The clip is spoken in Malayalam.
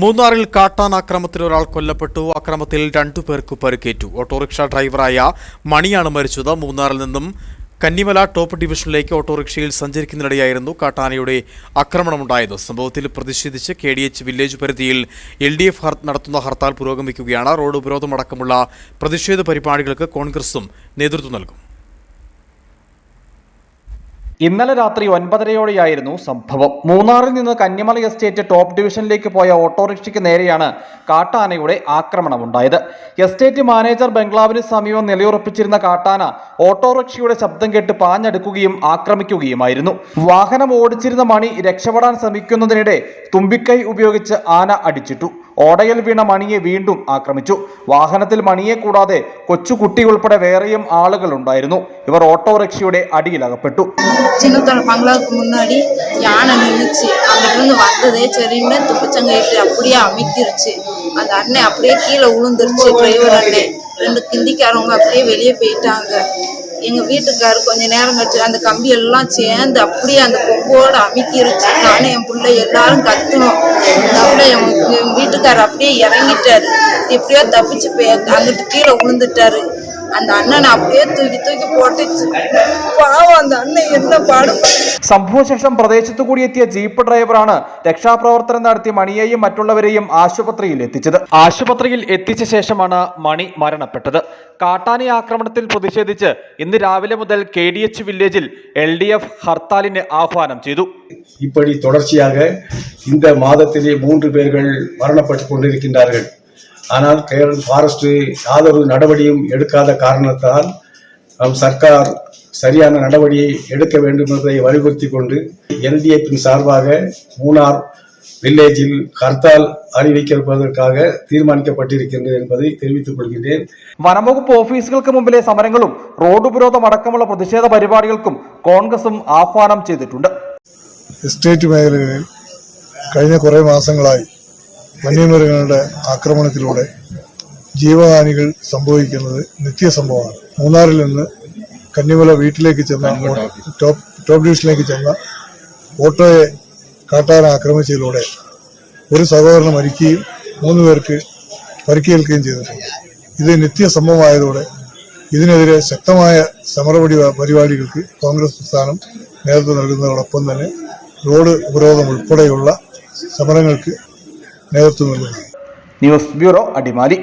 മൂന്നാറിൽ കാട്ടാൻ ആക്രമത്തിൽ ഒരാൾ കൊല്ലപ്പെട്ടു. അക്രമത്തിൽ രണ്ടു പേർക്ക് പരിക്കേറ്റു. ഓട്ടോറിക്ഷ ഡ്രൈവറായ മണിയാണ് മരിച്ചത്. മൂന്നാറിൽ നിന്നും കന്നിമല ടോപ്പ് ഡിവിഷനിലേക്ക് ഓട്ടോറിക്ഷയിൽ സഞ്ചരിക്കുന്നതിനിടെയായിരുന്നു കാട്ടാനയുടെ ആക്രമണമുണ്ടായത്. സംഭവത്തിൽ പ്രതിഷേധിച്ച് കെ ഡി എച്ച് വില്ലേജ് പരിധിയിൽ എൽ ഡി എഫ് നടത്തുന്ന ഹർത്താൽ പുരോഗമിക്കുകയാണ്. റോഡ് ഉപരോധമടക്കമുള്ള പ്രതിഷേധ പരിപാടികൾക്ക് കോൺഗ്രസും നേതൃത്വം നൽകും. ഇന്നലെ രാത്രി ഒൻപതരയോടെയായിരുന്നു സംഭവം. മൂന്നാറിൽ നിന്ന് കന്യമല എസ്റ്റേറ്റ് ടോപ്പ് ഡിവിഷനിലേക്ക് പോയ ഓട്ടോറിക്ഷയ്ക്ക് നേരെയാണ് കാട്ടാനയുടെ ആക്രമണമുണ്ടായത്. എസ്റ്റേറ്റ് മാനേജർ ബംഗ്ലാവിന് സമീപം നിലയുറപ്പിച്ചിരുന്ന കാട്ടാന ഓട്ടോറിക്ഷയുടെ ശബ്ദം കേട്ട് പാഞ്ഞടുക്കുകയും ആക്രമിക്കുകയുമായിരുന്നു. വാഹനം ഓടിച്ചിരുന്ന മണി രക്ഷപ്പെടാൻ ശ്രമിക്കുന്നതിനിടെ തുമ്പിക്കൈ ഉപയോഗിച്ച് ആന അടിച്ചിട്ടു. ഓടയിൽ വീണ മണിയെ വീണ്ടും ആക്രമിച്ചു വാഹനത്തിൽ മണിയെ കൂടാതെ കൊച്ചുകുട്ടി ഉൾപ്പെടെ വേറെയും ആളുകൾ ഉണ്ടായിരുന്നു ഇവർ ഓട്ടോറിക്ഷയുടെ അടിയിലകപ്പെട്ടു சின்னத்தோட பங்களாவுக்கு முன்னாடி யானை நின்றுச்சு அங்கிட்டிருந்து வந்ததே சரின்னு துப்பிச்சங்கைட்டு அப்படியே அமைக்கிருச்சு அந்த அண்ணன் அப்படியே கீழே விழுந்துருச்சு டிரைவர் அண்ணன் ரெண்டு கிந்திக்காரவங்க அப்படியே வெளியே போயிட்டாங்க எங்க வீட்டுக்காரர் கொஞ்ச நேரம் கழிச்சு அந்த கம்பி எல்லாம் சேர்ந்து அப்படியே அந்த கொம்போட அமைக்கிருச்சு நானும் என் பிள்ளை எல்லாரும் கத்துனோம். அதோட என் என் வீட்டுக்காரர் அப்படியே இறங்கிட்டாரு. எப்படியோ தப்பிச்சு போய் அங்கிட்டு கீழே விழுந்துட்டாரு. அந்த அண்ணனை அப்படியே தூக்கி தூக்கி போட்டுச்சு. பாவம் அந்த அண்ணன் என்ன பாடுபட்டு സംഭവശേഷം പ്രദേശത്തു കൂടി എത്തിയ ജീപ്പ് ഡ്രൈവറാണ് രക്ഷാപ്രവർത്തനം നടത്തി മണിയെയും മറ്റുള്ളവരെയും ആശുപത്രിയിൽ എത്തിച്ചത് ആശുപത്രിയിൽ എത്തിച്ച ശേഷമാണ് മണി മരണപ്പെട്ടത് കാട്ടാനി ആക്രമണത്തിൽ പ്രതിഷേധിച്ച് ഇന്ന് രാവിലെ മുതൽ കെ ഡി എച്ച് വില്ലേജിൽ എൽ ഡി എഫ് ഹർത്താലിന് ആഹ്വാനം ചെയ്തു இப்படி தொடர்ச்சியாக இந்த மாதத்திலே மூன்று பேர்கள் மரணப்பட்டு கொண்டிருக்கின்றார்கள் ஆனால் கேரள ஃபாரஸ்ட் யாதொரு நடவடிக்கையும் எடுக்காத காரணத்தால் நம் சர்க்கார் சரியான நடவடிக்கை எடுக்க வேண்டும் என்பதை வலியுறுத்தி கொண்டு எல்டிஎஃபின் சார்பாக மூணார் வில்லேஜில் ஹர்த்தால் அறிவிக்கப்படுவதற்காக தீர்மானிக்கப்பட்டிருக்கின்றது என்பதை தெரிவித்துக் கொள்கின்றேன் വനംവകുപ്പ് ഓഫീസുകൾക്ക് മുമ്പിലെ സമരങ്ങളും റോഡ് ഉപരോധം അടക്കമുള്ള പ്രതിഷേധ പരിപാടികൾക്കും കോൺഗ്രസും ആഹ്വാനം ചെയ്തിട്ടുണ്ട് എസ്റ്റേറ്റ് മേഖലകളിൽ കഴിഞ്ഞ കുറേ മാസങ്ങളായി വന്യമൃഗങ്ങളുടെ ആക്രമണത്തിലൂടെ ജീവഹാനികൾ സംഭവിക്കുന്നത് നിത്യസംഭവമാണ് മൂന്നാറിൽ നിന്ന് കന്നിമല വീട്ടിലേക്ക് ചെന്ന ടോപ്പ് ടോപ്പ് ഡിവിഷനിലേക്ക് ചെന്ന ഓട്ടോയെ കാട്ടാന ആക്രമിച്ചതിലൂടെ ഒരു സഹോദരന് മരിക്കുകയും മൂന്ന് പേർക്ക് പരിക്കേൽക്കുകയും ചെയ്തിട്ടുണ്ട്. ഇത് നിത്യസംഭവമായതോടെ ഇതിനെതിരെ ശക്തമായ സമരപടി പരിപാടികൾക്ക് കോൺഗ്രസ് പ്രസ്ഥാനം നേതൃത്വം നൽകുന്നതോടൊപ്പം തന്നെ റോഡ് ഉപരോധം ഉൾപ്പെടെയുള്ള സമരങ്ങൾക്ക് നേതൃത്വം നൽകുന്നു. News bureau Adimali.